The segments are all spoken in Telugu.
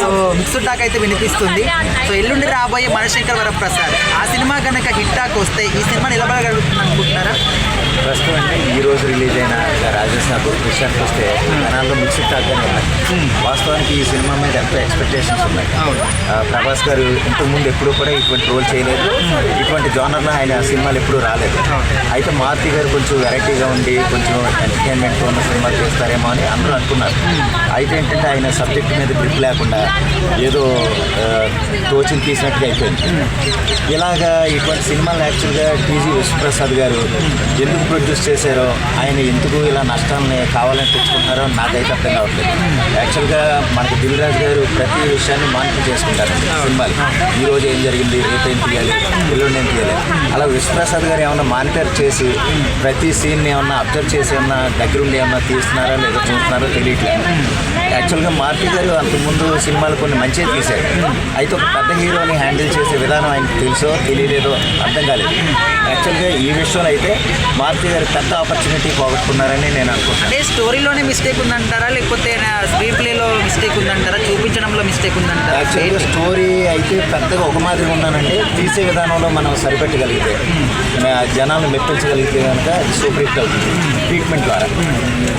సో మిక్స్డ్ టాక్ అయితే వినిపిస్తుంది. సో ఎల్లుండి రాబోయే మనశంకర్ వరప్రసాద్. ఆ సినిమా కనుక హిట్ టాక్ వస్తే ఈ సినిమా నిలబడగలుగుతుంది అనుకుంటున్నారా ప్రస్తుతం అంటే ఈ రోజు రిలీజ్ అయిన రాజస్థాన్ విషయానికి వస్తే జనాల్లో మిక్స్డ్ టాక్గానే ఉన్నాయి. వాస్తవానికి ఈ సినిమా మీద ఎంతో ఎక్స్పెక్టేషన్స్ ఉన్నాయి. ప్రభాస్ గారు ఇంతకుముందు ఎప్పుడూ కూడా ఇటువంటి రోల్ చేయలేదు. ఇటువంటి జోనర్లో ఆయన సినిమాలు ఎప్పుడూ రాలేదు. అయితే మారుతి గారు కొంచెం వెరైటీగా ఉండి కొంచెం ఎంటర్టైన్మెంట్తో ఉన్న సినిమాలు చేస్తారేమో అని అందరూ అనుకున్నారు. అయితే ఏంటంటే ఆయన సబ్జెక్ట్ మీద గ్రిప్ లేకుండా ఏదో తోచింది తీసినట్టుగా అయిపోయింది. ఇలాగా ఇటువంటి సినిమాలు యాక్చువల్గా టీజీ విశ్వప్రసాద్ గారు ఎందుకు ప్రొడ్యూస్ చేశారో ఆయన ఎందుకు ఇలా నష్టాలని కావాలని తెచ్చుకుంటున్నారో నాకైతే అర్థం కావట్లేదు. యాక్చువల్గా మనకి దిల్ రాజు గారు ప్రతి విషయాన్ని మానిటర్ చేసుకుంటారు సినిమాలు. ఈ రోజు ఏం జరిగింది రేపు ఏం తీయాలి ఎల్లుండి ఏం తీయాలి? అలా విశ్వప్రసాద్ గారు ఏమన్నా మానిటర్ చేసి ప్రతి సీన్ని ఏమన్నా అబ్జర్వ్ చేసి ఏమన్నా దగ్గరుండి ఏమన్నా తీస్తున్నారా లేదా చూస్తున్నారో తెలియట్లేదు. యాక్చువల్గా మారుతి గారు అంతకుముందు సినిమాలు కొన్ని మంచిగా తీశారు. అయితే ఒక పెద్ద హీరోని హ్యాండిల్ చేసే విధానం ఆయనకు తెలుసో తెలియలేదో అర్థం కాలేదు. యాక్చువల్గా ఈ విషయంలో అయితే మారుతి గారు పెద్ద ఆపర్చునిటీ పోగొట్టుకున్నారని నేను అనుకుంటున్నాను. అంటే స్టోరీలోనే మిస్టేక్ ఉందంటారా? లేకపోతే స్క్రీన్ ప్లేలో మిస్టేక్ ఉందంటారా? చూపించడంలో మిస్టేక్ ఉందంటారా? యాక్చువల్గా స్టోరీ అయితే పెద్దగా ఒక మాదిరి ఉన్నానంటే తీసే విధానంలో మనం సరిపెట్టగలిగితే మన జనాలను మెప్పించగలిగితే కనుక అది సూపర్ హిట్ అవుతుంది ట్రీట్మెంట్ ద్వారా.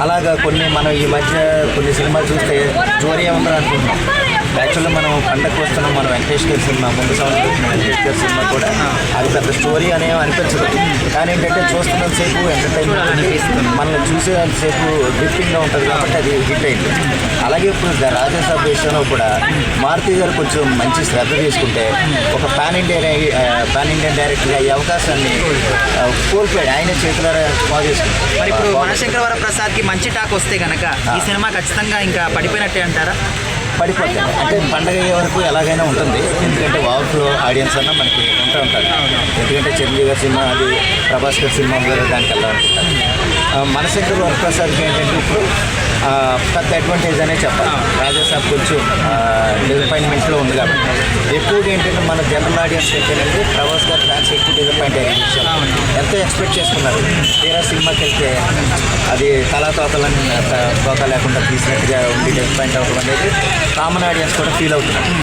అలాగా కొన్ని మనం ఈ మధ్య కొన్ని సినిమాలు చూస్తే జోరీ ఏమన్నా అనుకుంటున్నాం యాక్చువల్గా మనం పండగ వస్తున్నాం మనం వెంకటేష్ గారి సినిమా ముందు సంవత్సరం వచ్చిన వెంకటేష్ గారి సినిమా కూడా. అది పెద్ద స్టోరీ అనేవి అనిపించదు. కానీ ఏంటంటే చూస్తున్నంతసేపు ఎంటర్టైన్మెంట్ మనల్ని చూసేంతసేపు గ్రిప్పింగ్గా ఉంటుంది కాబట్టి అది హిట్ అయింది. అలాగే ఇప్పుడు రాజాసాబ్ విషయంలో కూడా మారుతి గారు కొంచెం మంచి శ్రద్ధ తీసుకుంటే ఒక పాన్ ఇండియా పాన్ ఇండియన్ డైరెక్టర్గా ఈ అవకాశాన్ని కోల్పోయాడు. ఆయన చేతులారా బాగా మరి ఇప్పుడు చేసుకున్నాడు మనశంకర్ వరప్రసాద్కి మంచి టాక్ వస్తే గనక ఈ సినిమా ఖచ్చితంగా ఇంకా పడిపోయినట్టే అంటారా? పడిపోతుంది అంటే పండగ అయ్యే వరకు ఎలాగైనా ఉంటుంది. ఎందుకంటే ఓవర్ఫ్లో ఆడియన్స్ అన్న మనకి ఉంటూ ఉంటారు. ఎందుకంటే చిరంజీవి గారి సినిమా అది ప్రభాస్ గారి సినిమా వేరే దానికి వెళ్ళాలనుకుంటారు మనశంకర్ వరప్రసాద్కి ఏంటంటే ఇప్పుడు పెద్ద అడ్వాంటేజ్ అనే చెప్పాలి. రాజాసాబ్ కొంచెం డిసప్పాయింట్మెంట్లో ఉంది కాబట్టి. ఎక్కువగా ఏంటంటే మన జనరల్ ఆడియన్స్ ఏంటంటే ప్రభాస్ గారి ఫ్యాన్స్ ఎక్కువ డిసప్పాయింట్ అయ్యారు ఈ ఎక్స్పెక్ట్ చేసుకున్నారు? తీరా సినిమాకి వెళ్తే అది తలా తోత లేకుండా తీసినట్టుగా ఉండి డిసప్పాయింట్ అవ్వడం అనేది కామన్ ఆడియన్స్ కూడా ఫీల్ అవుతున్నారు.